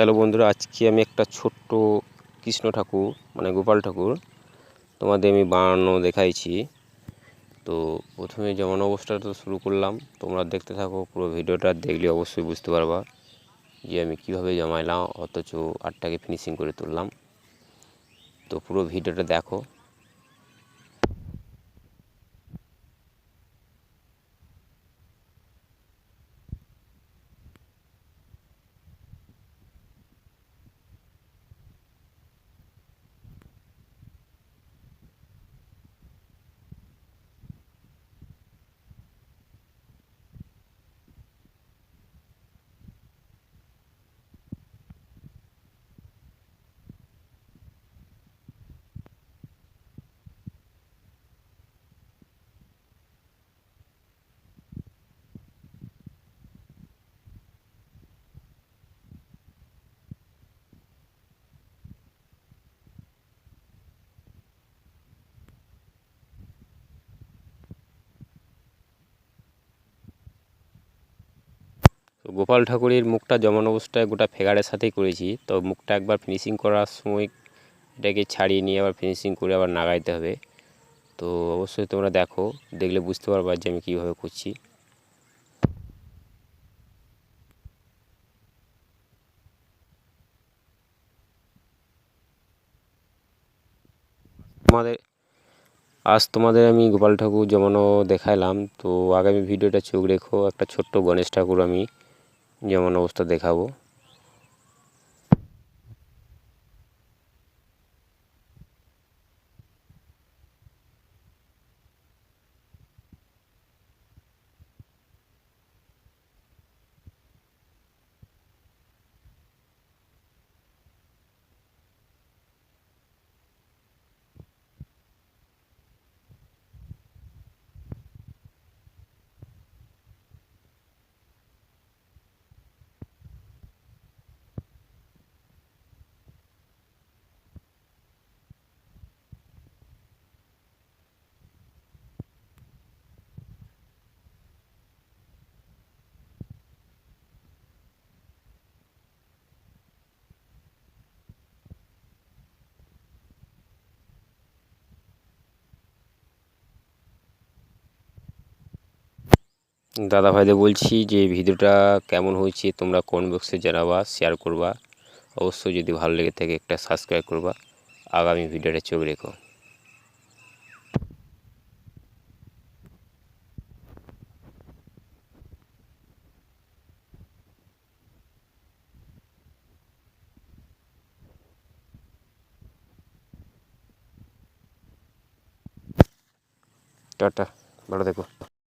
Hello বন্ধুরা, আজকে আমি একটা ছোট্ট কৃষ্ণ ঠাকুর মানে গোপাল ঠাকুর, তোমাদের আমি বানানো দেখাইছি। তো প্রথমে যেমন অবস্থাটা শুরু করলাম, তোমরা দেখতে থাকো, পুরো ভিডিওটা দেখলে অবশ্যই বুঝতে পারবা যে আমি কীভাবে জমাইলাম, অথচ আটটাকে ফিনিশিং করে তুললাম। তো পুরো ভিডিওটা দেখো। গোপাল ঠাকুরের মুখটা যেমন অবস্থায় গোটা ফেগারের সাথেই করেছি, তো মুখটা একবার ফিনিশিং করার সময় এটাকে ছাড়িয়ে নিয়ে আবার ফিনিশিং করে আবার নাগাইতে হবে। তো অবশ্যই তোমরা দেখো, দেখলে বুঝতে পারবা যে আমি কীভাবে করছি। তোমাদের, আজ তোমাদের আমি গোপাল ঠাকুর জমানো দেখাইলাম, তো আগামী ভিডিওটা চোখ রেখো, একটা ছোট্ট গণেশ ঠাকুর আমি যেমন অবস্থা দেখাবো। দাদা ভাইদের বলছি যে ভিডিওটা কেমন হয়েছে, তোমরা কমেন্ট বক্সে জানাবা শেয়ার করবা। অবশ্যই যদি ভালো লেগে থাকে একটা সাবস্ক্রাইব করবা। আগামী ভিডিওটা চোখ রেখো। টাটা, ভালো থেকো।